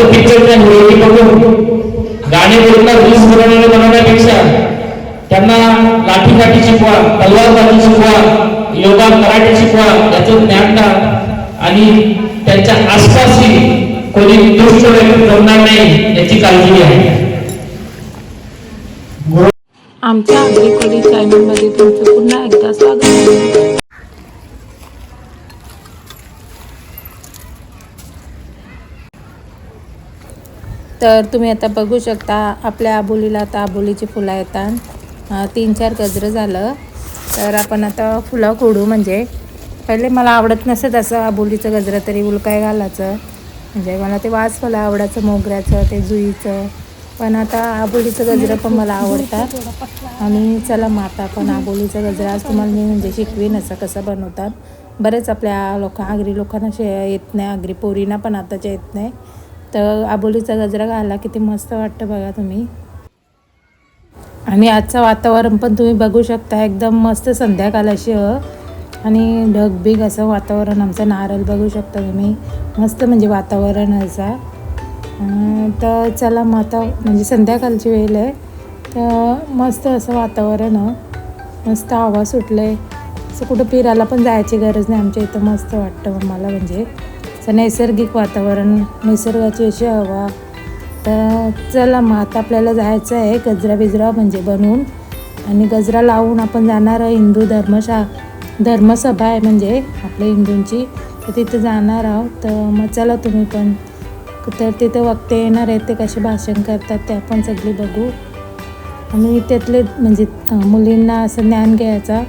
फक्त पिक्चरच्या हिरोईन बघून गाणे बोलणार रील्स बनवणारे बनवण्यापेक्षा त्यांना लाठीकाठी शिकवा तलवारबाजी शिकवा योगा कराटे शिकवा याचं ज्ञान द्या. आणि त्यांच्या आसपासही कोणी दुष्ट व्यक्ती जमणार नाही याची काळजी घ्या. आमच्या अग्रिकोली चॅनलमध्ये तुमचं पुन्हा एकदा स्वागत आहे. तर तुम्ही आता बघू शकता आपल्या आबोलीला आता आबोलीची फुलं येतात. तीन चार गजरं झालं. तर आपण आता फुलं खोडू म्हणजे पहिले मला आवडत नसत असं आबोलीचं गजरं तरी उलकाय घालायचं. म्हणजे मला ते वास मला आवडायचं मोगऱ्याचं ते जुईचं. पण आता आबोलीचं गजरं पण मला आवडतात. आणि चला मग आता आबोलीचं गजरं आज तुम्हाला मी म्हणजे शिकवीन असं कसं बनवतात. बरेच आपल्या लोक आगरी लोकांना शे येत नाही आगरी पोरींना पण आताच्या येत नाही. तर आबोलीचा गजरा घाला किती मस्त वाटतं बघा तुम्ही. आणि आजचं वातावरण पण तुम्ही बघू शकता एकदम मस्त संध्याकाळ अशी अ. आणि ढगबिग असं वातावरण आमचं नारळ बघू शकता तुम्ही. मस्त म्हणजे वातावरण असा. तर चला मग आता म्हणजे संध्याकाळची वेळ आहे. तर मस्त असं वातावरण मस्त हवा सुटलं आहे असं कुठं फिरायला पण जायची गरज नाही आमच्या इथं मस्त वाटतं मला म्हणजे. तर नैसर्गिक वातावरण निसर्गाची अशी हवा. तर चला मग आता आपल्याला जायचं आहे गजरा बिजरा म्हणजे बनवून. आणि गजरा लावून आपण जाणार आहे हिंदू धर्मशा धर्मसभा आहे म्हणजे आपल्या हिंदूंची. तर तिथं जाणार आहोत. तर मग चला तुम्ही पण. तर तिथं वक्ते येणार आहेत ते कसे भाषण करतात ते आपण सगळी बघू. आणि त्यातले म्हणजे मुलींना असं ज्ञान घ्यायचा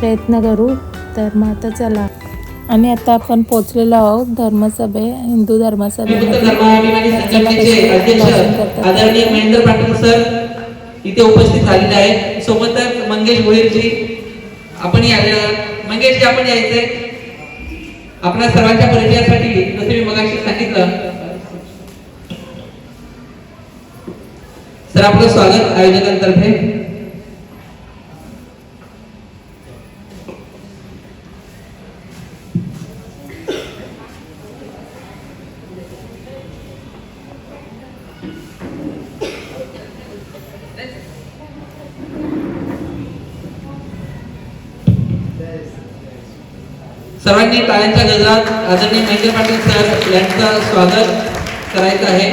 प्रयत्न करू. तर मग आता चला. आणि आता आपण पोचलेलो आहोत धर्मसभे हिंदू धर्मसभेमध्ये. आदरणीय महेंद्र पाटील सर इथे उपस्थित झालेले आहे सोबतच मंगेश भोईरजी आपण आलेला मंगेशजी आपण यायचंय. आपल्या सर्वांच्या परिचयासाठी जसे मी मगाशी सांगितलं. सर आपलं स्वागत आयोजकांतर्फे. सर्वांनी टाळ्यांच्या गजरात आदरणीय महेंद्र पाटील सर यांचं स्वागत करायचं आहे.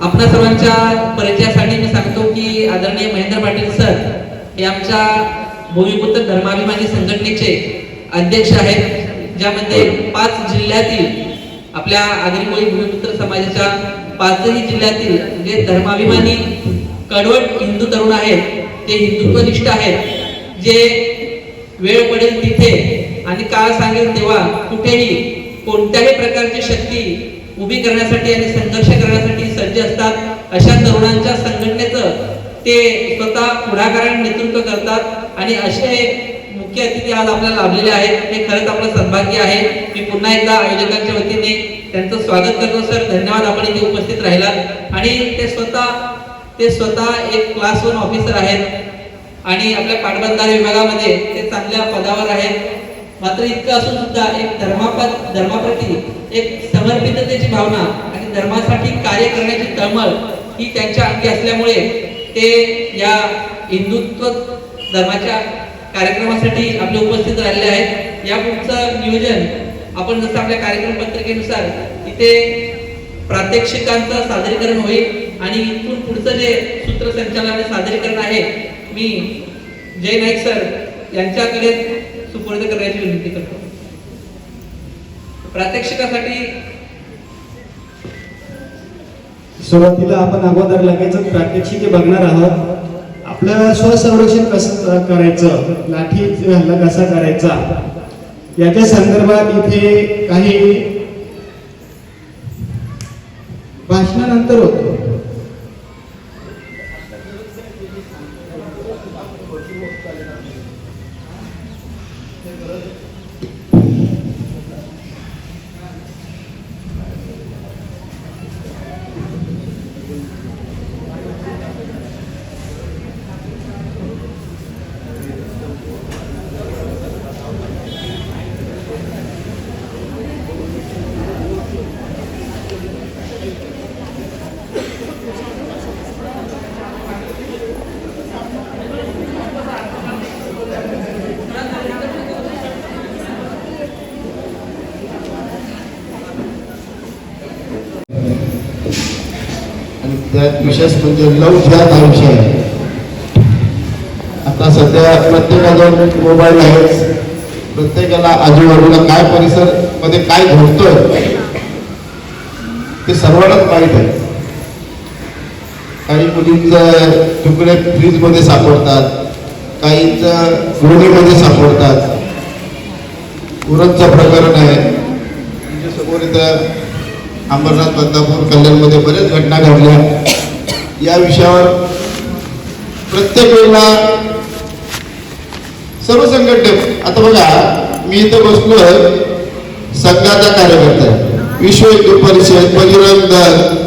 आपल्या सर्वांच्या परिचयासाठी मी सांगतो की आदरणीय महेंद्र पाटील सर हे आमच्या भूमिपुत्र धर्माभिमानी संघटनेचे अध्यक्ष आहेत ज्यामध्ये पाच जिल्ह्यातील आपल्या आगरीकोळी भूमिपुत्र समाजाच्या पाचही जिल्ह्यातील जे धर्माभिमानी कडवट हिंदू तरुण आहेत ते हिंदुत्वनिष्ठ आहेत जे वेळ पडेल तिथे आणि काळ सांगेल तेव्हा कुठेही कोणत्याही प्रकारची शक्ती उभी करण्यासाठी आणि संघर्ष करण्यासाठी सज्ज असतात. अशा तरुणांच्या संघटनेचं ते स्वतः पुढाकाराने नेतृत्व करतात. आणि असे मुख्य अतिथी आज आपल्याला लाभलेले आहेत. हे खरंच आपलं सद्भाग्य आहे. मी पुन्हा एकदा आयोजकांच्या वतीने त्यांचं स्वागत करतो सर. धन्यवाद. आपण इथे उपस्थित राहिला आणि ते स्वतः ते स्वतः एक क्लास वन ऑफिसर आहेत. आणि आपल्या पाटबंधारे विभागामध्ये ते चांगल्या पदावर आहेत. मात्र इतकं असून सुद्धा एक धर्मापत धर्माप्रती एक समर्पिततेची भावना आणि धर्मासाठी कार्य करण्याची तळमळ ही त्यांच्या अंगी असल्यामुळे ते या हिंदुत्व धर्माच्या कार्यक्रमासाठी आपले उपस्थित राहिले आहेत. या पुढचं नियोजन आपण जसं आपल्या कार्यक्रम पत्रिकेनुसार इथे प्रात्यक्षिकांचं सादरीकरण होईल आणि इथून पुढचं जे सूत्रसंचालन सादरीकरण आहे मी जय नाईक सर यांच्याकडे सुपूर्द करण्याची विनंती करतो. प्रात्यक्षिकासाठी सुरुवातीला आपण अगोदर लगेच प्रात्यक्षिके बघणार आहोत. आपलं स्वसंरक्षण कसं करायचं लाठी हल्ला कसा करायचा याच्या संदर्भात इथे काही भाषणानंतर होतो. त्यात विशेष म्हणजे लव ध्यान हा विषय आहे आता सध्या प्रत्येकाजवळ मोबाईल आहे प्रत्येकाला आजूबाजूला काय परिसरमध्ये काय घडतोय ते सर्वांनाच माहीत आहे. काही मुलींचं तुकडे फ्रीजमध्ये सापडतात काहींचं गोडीमध्ये सापडतात. उरणचं प्रकरण आहे. समोर इथं अंबरनाथ बदनापूर कल्याणमध्ये बऱ्याच घटना घडल्या. या विषयावर प्रत्येक वेळेला सर्व संघटने आता बघा मी इथं आहे संघाचा कार्यकर्ता विश्व हिंदू परिषद बजरंग दल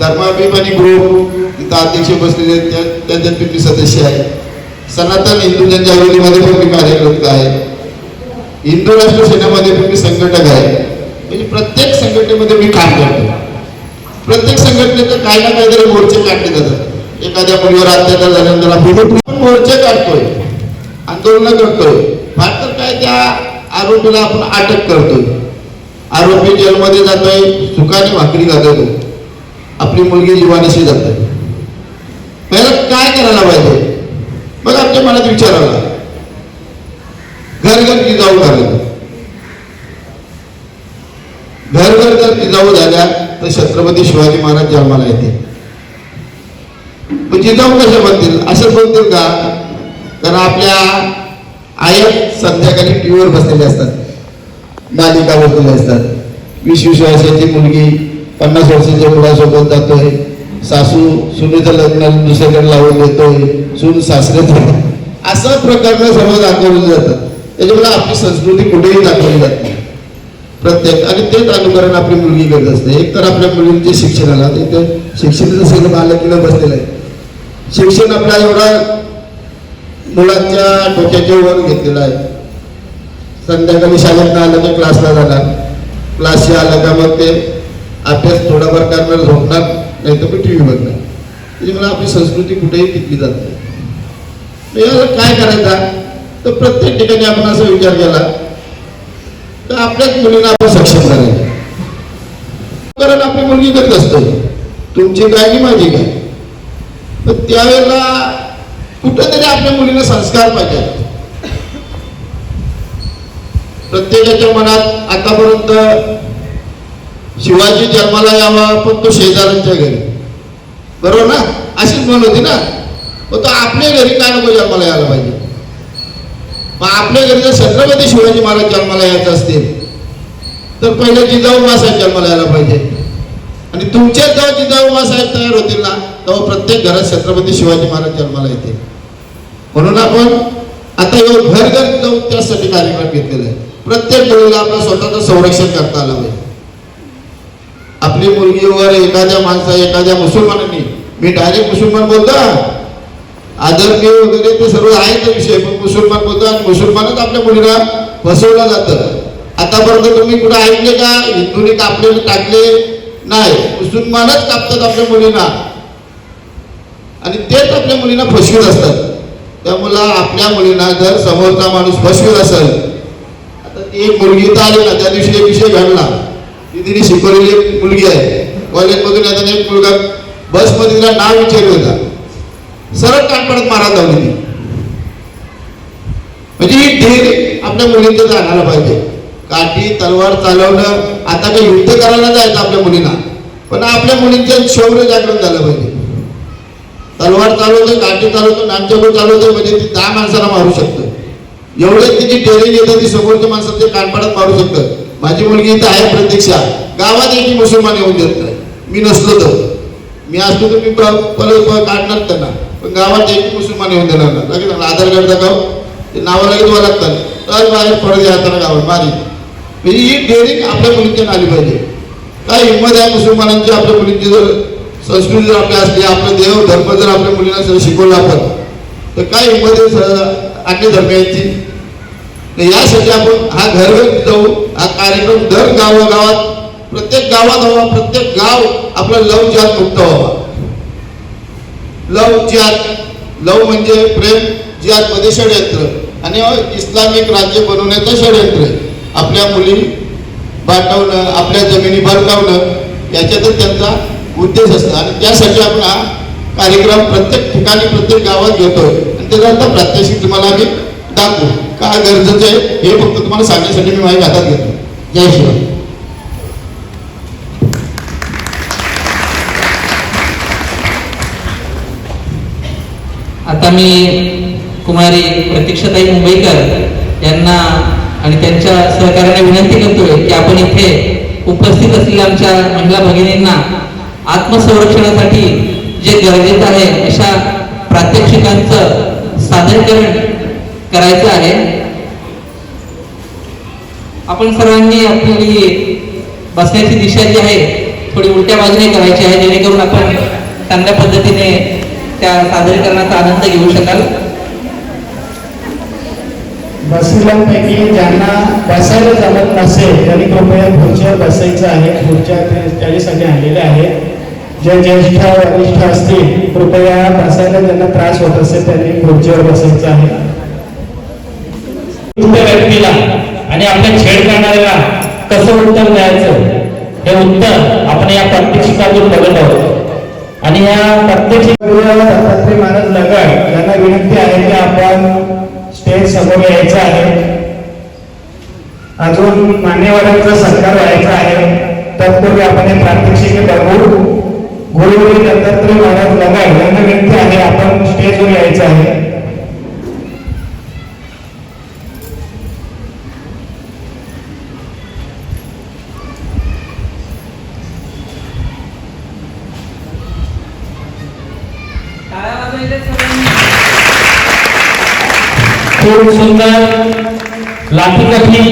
धर्माभिमानी ग्रुप इथं अध्यक्ष बसलेले आहेत, त्या- त्याच्यात मी सदस्य आहे सनातन हिंदू जनजागृतीमध्ये पण मी कार्यकर्ता आहे. हिंदू राष्ट्र सेनेमध्ये पण मी संघटक आहे. म्हणजे प्रत्येक संघटनेमध्ये मी काम करतो. प्रत्येक संघटनेचं काही ना काहीतरी मोर्चे काढले जातात. एखाद्या मुलीवर अत्याचार झाल्यानंतर आपण मोर्चे काढतोय. आंदोलन करतोय. फार तर काय त्या आरोपीला आपण अटक करतोय. आरोपी जेलमध्ये जातोय सुखाने भाकरी घालतोय आपली मुलगी जीवानिशी जाते पहिला काय करायला पाहिजे? मग आमच्या मनात विचार आला घर घर जिजाऊ झालं घर जर जिजाऊ झाल्या तर छत्रपती शिवाजी महाराज जन्माला येते मग जिजाऊ कशा बनतील असं बोलतील का? कारण आपल्या आया संध्याकाळी टीव्हीवर बसलेले असतात. मालिका बसलेल्या असतात. वीस वीस वर्षाची मुलगी पन्नास वर्षाच्या मुलासोबत जातोय. सासू सुनेचं लग्न दुसऱ्याकडे लावून देतोय. सून सासरे असं प्रकरण सर्व दाखवलं जातं. त्याच्यामुळे आपली संस्कृती कुठेही दाखवली जात नाही. प्रत्येक आणि तेच अनुकरण आपली मुलगी करत असते. एक तर आपल्या मुलींच्या शिक्षणाला तिथे शिक्षणाचं सगळं बालकीनं बसलेलं आहे शिक्षण आपल्या एवढा मुलांच्या डोक्याच्या वर घेतलेलं आहे. संध्याकाळी शाळेत आलं की क्लासला जाणार. क्लासशी आलं का मग ते अभ्यास थोडाफार करणार झोपणार नाही तर मी टी व्ही बघणार म्हणजे त्याच्यामुळे आपली संस्कृती कुठेही टिकली जात नाही. याला काय करायचा? तर प्रत्येक ठिकाणी आपण असा विचार केला तर आपल्याच मुलींना आपण सक्षम झाले कारण आपली मुलगी करत असते. तुमची काय की माझी काय पण त्यावेळेला कुठेतरी आपल्या मुलीला संस्कार पाहिजे. प्रत्येकाच्या मनात आतापर्यंत शिवाजी जन्माला यावा पण तो शेजाऱ्यांच्या घरी. बरोबर ना? अशीच म्हण होती ना? मग तो आपल्या घरी काय नको जन्माला यायला पाहिजे? मग आपल्या घरी जर छत्रपती शिवाजी महाराज जन्माला यायचं असतील तर पहिले जिजाऊ मासाहेब जन्माला यायला पाहिजे. आणि तुमच्या जेव्हा जिजाऊ मासाहेब तयार होतील ना तेव्हा प्रत्येक घरात छत्रपती शिवाजी महाराज जन्माला येतील. म्हणून आपण आता एवढं घर घर जाऊन त्यासाठी कार्यक्रम घेतलेला आहे. प्रत्येक मुलीला आपलं स्वतःचं संरक्षण करता आलं पाहिजे. आपली मुलगीवर एखाद्या माणसा एखाद्या मुसलमानांनी मी डायरेक्ट मुसलमान बोलतो आदरणीय वगैरे ते सर्व आहेच विषय पण मुसलमान बोलतो आणि मुसलमानच आपल्या मुलीला फसवलं जातं. आतापर्यंत तुम्ही कुठं ऐकले का? हिंदूने कापलेले टाकले? नाही. मुसलमानच कापतात आपल्या मुलींना. आणि तेच आपल्या मुलींना फसवीत असतात. त्यामुळं आपल्या मुलींना जर समोरचा माणूस फसवीत असेल आता ती एक मुलगी तर आली ना त्या दिवशी एक विषय घडला. ती तिने शिकवलेली एक मुलगी आहे. कॉलेजमधून येताना एक मुलगा बसमध्ये तिला नाव विचारलं होता. सरळ कानपडत मारा लावली ती. म्हणजे ही ढेर आपल्या मुलींचं जाणायला पाहिजे. काठी तलवार चालवणं आता काही युद्ध करायला जायचं आपल्या मुलींना. पण आपल्या मुलींचं शौर्य जागरण झालं पाहिजे. तलवार चालवतो काठी चालवतो नामचपूर चालवतो म्हणजे ती दहा माणसाला मारू शकतं एवढे तिची टेरिंग येतं ती समोरच्या माणसात ते कानपाडात मारू शकतं माझी मुलगी इथं आहे प्रतीक्षा गावात एक मुसलमान येऊन देत नाही. मी नसलो तर. मी असलो तर मी काढणार त्यांना. पण गावात एक मुसलमान येऊन दिला ना लगेच आधार कार्ड दाखव. ते नावं लगेच लागतात तर बाहेर पडत जाताना गावात मारी म्हणजे ही डेअरिंग आपल्या मुलींच्या आली पाहिजे. काय हिंमत आहे मुसलमानांची? आपल्या मुलींची जर संस्कृती जर आपली असली आपलं देव धर्म जर आपल्या मुलींना जर शिकवला आपण तर काय हिंमत आहे स- अन्य धर्मियांची? तर यासाठी आपण हा घरघर जाऊ हा कार्यक्रम दर गावागावात प्रत्येक गावात हवा प्रत्येक गाव आपला लव जात मुक्त व्हावा. लव जिहाद लव म्हणजे प्रेम जिहादमध्ये षडयंत्र. आणि हो, इस्लामिक राज्य बनवण्याचं षडयंत्र आहे. आपल्या मुली बाटवणं आपल्या जमिनी बळकावणं याच्यातच त्यांचा उद्देश असतो. आणि त्यासाठी आपण हा कार्यक्रम प्रत्येक ठिकाणी प्रत्येक गावात घेतोय. आणि त्याचा आता प्रात्यक्षिक तुम्हाला आम्ही दाखवू. का गरजेचं आहे हे फक्त तुम्हाला सांगण्यासाठी मी माझ्या हातात घेतो जय शिवाय आता मी कुमारी प्रतीक्षाताई मुंबईकर यांना आणि त्यांच्या सहकार्याने विनंती करतोय की आपण इथे उपस्थित असलेल्या आमच्या महिला भगिनींना आत्मसंरक्षणासाठी जे गरजेचं आहे अशा प्रात्यक्षिकांचं सादरीकरण करायचं आहे. आपण सर्वांनी आपली बसण्याची दिशा जी आहे थोडी उलट्या बाजूने करायची आहे जेणेकरून आपण चांगल्या पद्धतीने त्या सादरीकरणाचा आनंद घेऊ शकाल. बसलांपैकी ज्यांना बसायला जमत नसेल त्यांनी कृपया खुर्चीवर बसायचं आहे. खुर्च्या त्याच्यासाठी आणलेल्या आहेत. जे ज्येष्ठ वरिष्ठ असतील कृपया बसायला ज्यांना त्रास होत असेल त्यांनी खुर्चीवर बसायचं आहे. व्यक्तीला आणि आपल्या छेड करणाऱ्याला कसं उत्तर द्यायचं? हे उत्तर आपण या प्रात्यक्षिकातून बघत आहोत. आणि या प्रात्यक्षिक दत्तात्रय महाराज लगड. यांना विनंती आहे की आपण स्टेज समोर यायचं आहे. अजून मान्यवरांचा सत्कार व्हायचा आहे. तत्पूर्वी आपण हे प्रात्यक्षिक बघू. गुरुजी दत्तात्रय महाराज लगड. यांना विनंती आहे आपण स्टेजवर यायचं आहे. खूप सुंदर लाठीकाठी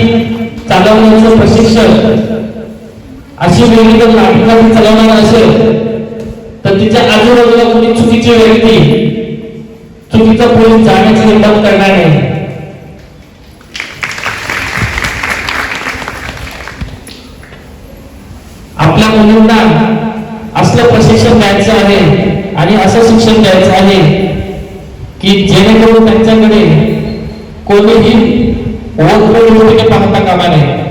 चालवण्याचं प्रशिक्षण. अशी व्यक्ती जर लाठीकाठी चालवणार असेल तर तिच्या आजूबाजूला कोणी चुकीची व्यक्ती चुकीचा पोलीस जाण्याची हिंमत करणार नाही. आपल्या मुलींना असलं प्रशिक्षण द्यायचं आहे आणि असं शिक्षण द्यायचं आहे की जेणेकरून त्यांच्याकडे कोणीही वक्र पाहता कामा नये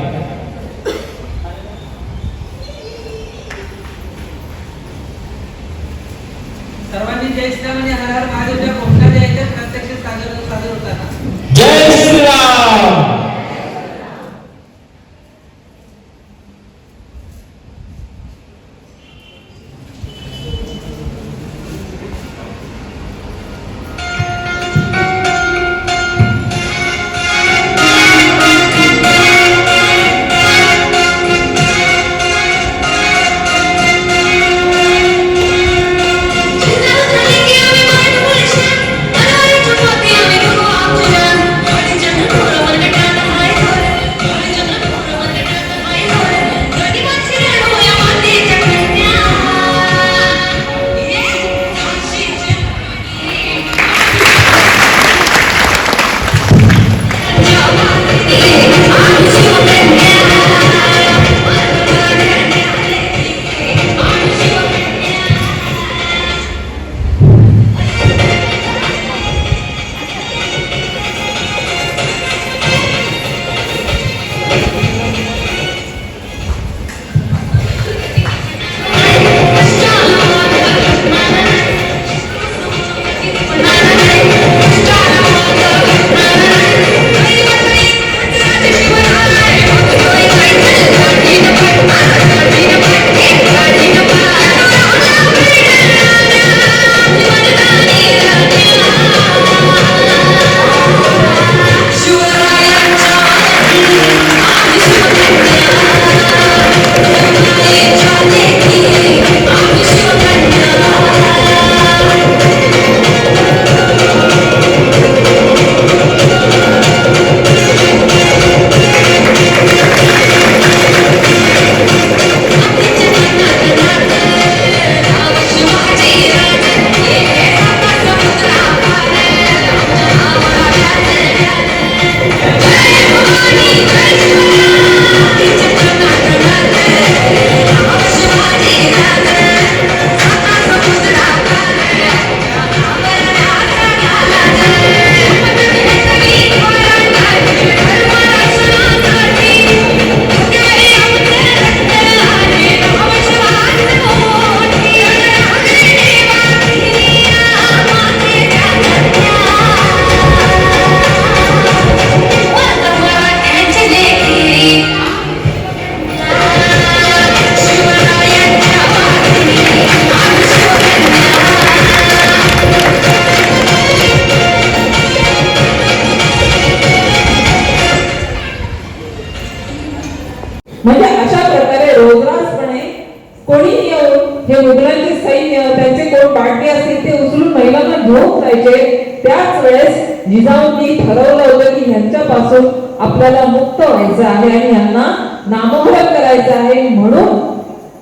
त्याच वेळेस निजामनी ठरवलं होतं की ह्यांच्यापासून आपल्याला मुक्त व्हायचं आहे आणि यांना नामोहर करायचं आहे. म्हणून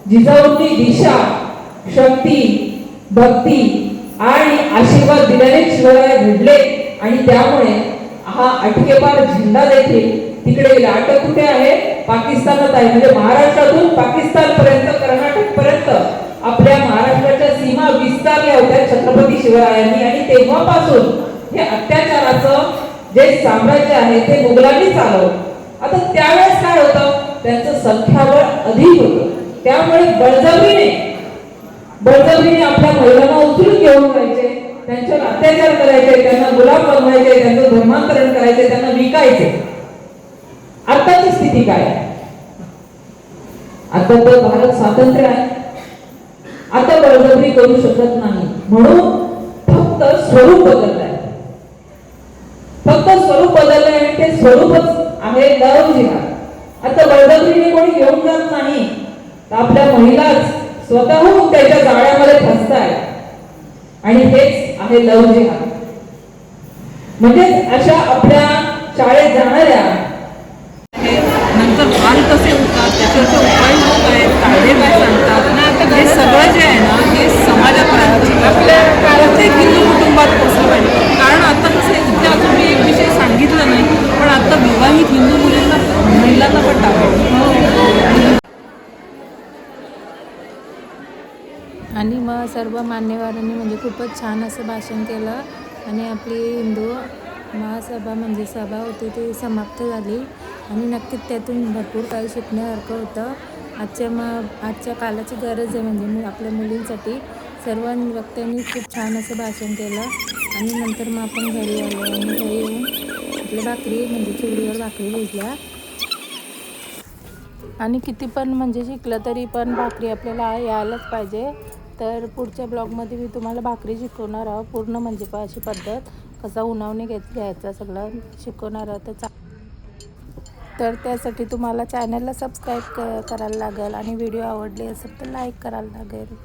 जिजाऊंनी दिशा शक्ती भक्ती आणि आशीर्वाद दिल्याने शिवराय घडले. आणि त्यामुळे हा अटकेपार झेंडा देखील तिकडे लाट कुठे आहे? पाकिस्तानात आहे. म्हणजे महाराष्ट्रातून पाकिस्तान पर्यंत कर्नाटक पर्यंत आपल्या महाराष्ट्राच्या सीमा विस्तारल्या होत्या छत्रपती शिवरायांनी. आणि तेव्हापासून हे अत्याचाराचं जे साम्राज्य आहे ते मुघलांनी चालवलं. आता त्यावेळेस काय होतं? त्यांचं संख्याबळ अधिक होतं. त्यामुळे बळजबरीने बळजबरीने आपल्या महिलांना उचलून घेऊन जायचे त्यांच्यावर अत्याचार करायचे त्यांना गुलाम बनवायचे त्यांचं धर्मांतरण करायचे त्यांना विकायचे. आताची स्थिती काय? आहे? आता तर भारत स्वातंत्र्य आहे. आता बळजबरी करू शकत नाही. म्हणून फक्त स्वरूप बदललं आहे. फक्त स्वरूप बदललं आणि ते स्वरूपच आहे लव जिहाद आता बळजबरीने कोणी घेऊन जात नाही तर आपल्या महिलाच स्वतःहून त्याच्या जाळ्यामध्ये फसताय. आणि हेच आहे लव जिहाद म्हणजेच अशा आपल्या शाळेत जाणाऱ्या नंतर बाल कसे होतात त्याच्यावरचे उपाय काय आहेत कायदे काय सांगतात हे सगळं जे आहे ना हे समाजापर्यंत आपल्या प्रत्येक हिंदू कुटुंबात पोचलं पाहिजे कारण आता कसं आहे इथे अजून मी एक विषय सांगितलं नाही पण आता विवाहित हिंदू मुलींना महिलांना पण टाकावं आणि मग सर्व मान्यवरांनी म्हणजे खूपच छान असं भाषण केलं आणि आपली हिंदू महासभा म्हणजे सभा होती ती समाप्त झाली. आणि नक्कीच त्यातून भरपूर काही शिकण्यासारखं होतं. आजच्या मग आजच्या कालाची गरज आहे म्हणजे मी आपल्या मुलींसाठी. सर्व वक्त्यांनी खूप छान असं भाषण केलं. आणि नंतर मग आपण घरी आलो आणि घरी येऊन आपल्या भाकरी म्हणजे चुलीवर भाकरी भिजल्या. आणि किती पण म्हणजे शिकलं तरी पण भाकरी आपल्याला यायलाच पाहिजे. तर पुढच्या ब्लॉगमध्ये मी तुम्हाला भाकरी शिकवणार आहोत. पूर्ण म्हणजे प- अशी पद्धत. कसा उन्हावणे घेत घ्यायचा सगळं शिकवणार आहोत. तर चा तर त्यासाठी तुम्हाला चॅनलला सबस्क्राईब क करायला लागेल आणि व्हिडिओ आवडले असेल तर लाईक करायला लागेल.